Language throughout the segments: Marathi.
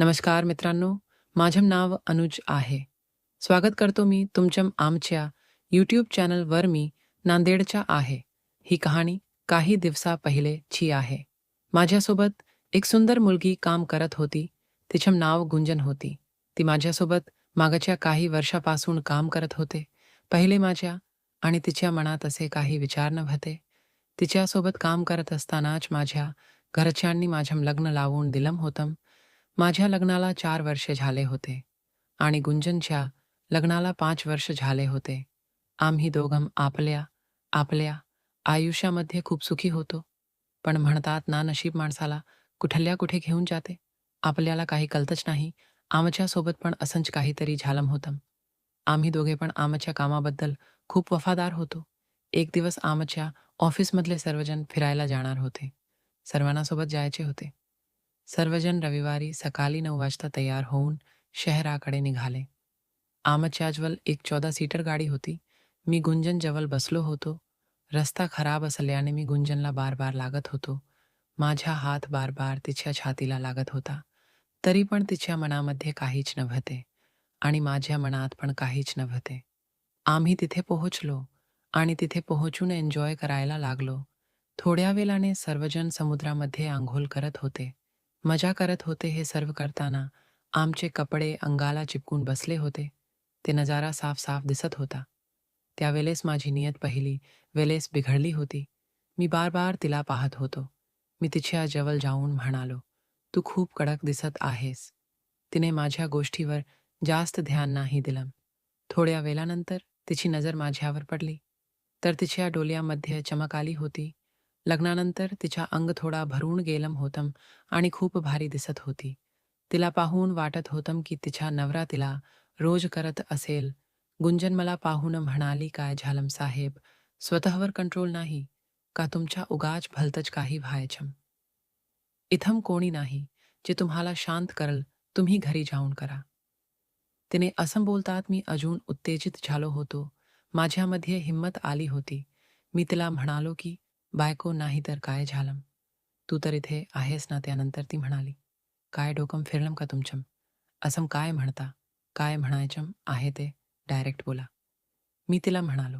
नमस्कार मित्रांनो माझं नाव अनुज आहे. स्वागत करतो मी तुमच्या आमच्या यूट्यूब चॅनलवर मी नांदेडच्या आहे. ही कहाणी काही दिवसा पहिलेची आहे. माझ्यासोबत एक सुंदर मुलगी काम करत होती. तिचं नाव गुंजन होती. ती माझ्यासोबत मागच्या काही वर्षापासून काम करत होते. पहिले माझ्या आणि तिच्या मनात असे काही विचार नव्हते. तिच्यासोबत काम करत असतानाच माझ्या घरच्यांनी माझं लग्न लावून दिलं होतं माझ्या लग्नाला चार वर्षे झाले होते आणि गुंजनच्या लग्नाला पाच वर्ष झाले होते. आम्ही दोघं आपल्या आपल्या आयुष्यामध्ये खूप सुखी होतो. पण म्हणतात ना नशीब माणसाला कुठल्या कुठे घेऊन जाते? आपल्याला काही कळतच नाही. आमच्यासोबत पण असंच काहीतरी झालम होतं. आम्ही दोघे पण आमच्या कामाबद्दल खूप वफादार होतो. एक दिवस आमच्या ऑफिसमधले सर्वजण फिरायला जाणार होते. सर्वांना सोबत जायचे होते. सर्वजण रविवारी सकाळी नऊ वाजता तयार होऊन शहराकडे निघाले. आमच्याजवळ एक चौदा सीटर गाडी होती. मी गुंजन जवळ बसलो होतो. रस्ता खराब असल्याने मी गुंजनला बार बार लागत होतो. माझा हात बार बार तिच्या छातीला लागत होता. तरी पण तिच्या मनामध्ये काहीच नव्हते. आणि माझ्या मनात पण काहीच नव्हते. आम्ही तिथे पोहोचलो आणि तिथे पोहोचून एन्जॉय करायला लागलो. थोड्या वेळाने सर्वजण समुद्रामध्ये आंघोळ करत होते. मजा करत होते हे सर्व करताना आमचे कपडे अंगाला चिपकून बसले होते. ते नजारा साफ साफ दिसत होता. त्यावेळेस माझी नियत पहिली वेळेस बिघडली होती. मी बार बार तिला पाहत होतो. मी तिच्या जवळ जाऊन म्हणालो तू खूप कडक दिसत आहेस. तिने माझ्या गोष्टीवर जास्त ध्यान नाही दिलं. थोड्या वेळानंतर तिची नजर माझ्यावर पडली. तर तिच्या डोल्यामध्ये चमक आली होती. लग्नानंतर तिच्या अंग थोडा भरून गेलम होतं आणि खूप भारी दिसत होती. तिला पाहून वाटत होतं की तिच्या नवरा तिला रोज करत असेल. गुंजन मला पाहून म्हणाली काय झालम साहेब? स्वतःवर कंट्रोल नाही. का तुमच्या उगाच भलतच काही व्हायचम? इथम कोणी नाही जे तुम्हाला शांत करल. तुम्ही घरी जाऊन करा. तिने असं बोलतात मी अजून उत्तेजित झालो होतो. माझ्यामध्ये हिंमत आली होती. मी तिला म्हणालो की बायको नाही तर काय झालम तू तर इथे आहेस ना त्यानंतर ती म्हणाली. काय डोकं फिरलं का तुमचं असं काय म्हणता? काय म्हणायचं आहे ते? डायरेक्ट बोला. मी तिला म्हणालो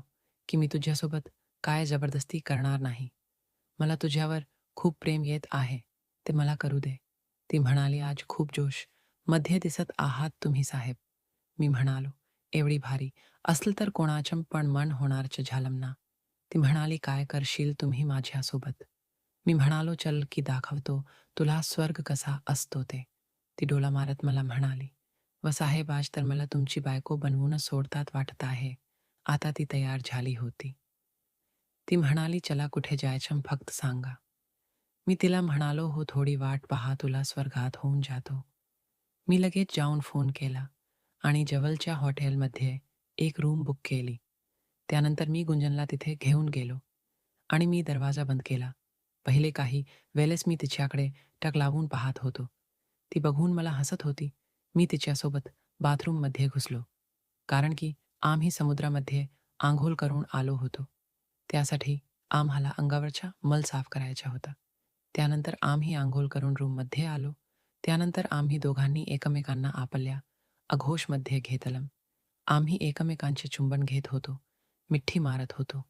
की मी तुझ्यासोबत काय जबरदस्ती करणार नाही. मला तुझ्यावर खूप प्रेम येत आहे. ते मला करू दे. ती म्हणाली आज खूप जोश. मध्ये दिसत आहात तुम्ही साहेब. मी म्हणालो एवढी भारी. असलं तर कोणाचं पण मन होणारच झालम ना. ती म्हणाली काय करशील तुम्ही माझ्यासोबत? मी म्हणालो चल की दाखवतो. तुला स्वर्ग कसा असतो ते. ती डोला मारत मला म्हणाली व साहेब आज तर मला तुमची बायको बनवूनच सोडतात वाटत आहे. आता ती तयार झाली होती. ती म्हणाली चला कुठे जायचं फक्त सांगा. मी तिला म्हणालो हो थोडी वाट पहा तुला स्वर्गात होऊन जातो. मी लगेच जाऊन फोन केला आणि जवळच्या हॉटेलमध्ये एक रूम बुक केली. त्यानंतर मी गुंजनला तिथे घेऊन गेलो आणि मी दरवाजा बंद केला. पहिले काही वेळेस मी तिच्याकडे टक लावून पाहत होतो. ती बघून मला हसत होती. मी तिच्यासोबत बाथरूममध्ये घुसलो. कारण की आम्ही समुद्रामध्ये आंघोळ करून आलो होतो. त्यासाठी आम्हाला अंगावरच्या मल साफ करायचा होता त्यानंतर आम्ही आंघोळ करून रूममध्ये आलो. त्यानंतर आम्ही दोघांनी एकमेकांना आपल्या अघोषमध्ये घेतलं आम्ही एकमेकांचे चुंबन घेत होतो. मिठी मारत होतो.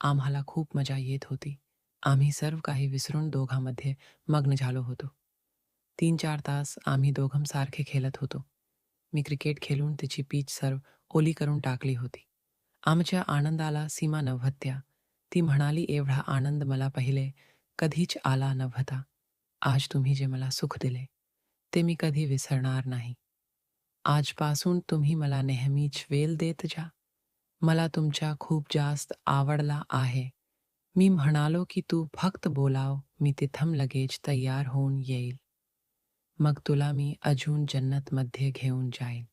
आम्हाला खूप मजा येत होती. आम्ही सर्व काही विसरून दोघांमध्ये मग्न झालो होतो. तीन चार तास आम्ही दोघं सारखे खेळत होतो. मी क्रिकेट खेळून तिची पीच सर्व ओली करून टाकली होती. आमच्या आनंदाला सीमा नव्हत्या ती म्हणाली एवढा आनंद मला पहिले कधीच आला नव्हता आज तुम्ही जे मला सुख दिले ते मी कधी विसरणार नाही. आजपासून तुम्ही मला नेहमीच वेल देत जा. मला तुमच्या खूप जास्त आवडला आहे. मी म्हणालो की तू फक्त बोलाव मी तिथं लगेच तयार होऊन येईल. मग तुला मी अजून जन्नतमध्ये घेऊन जाईन.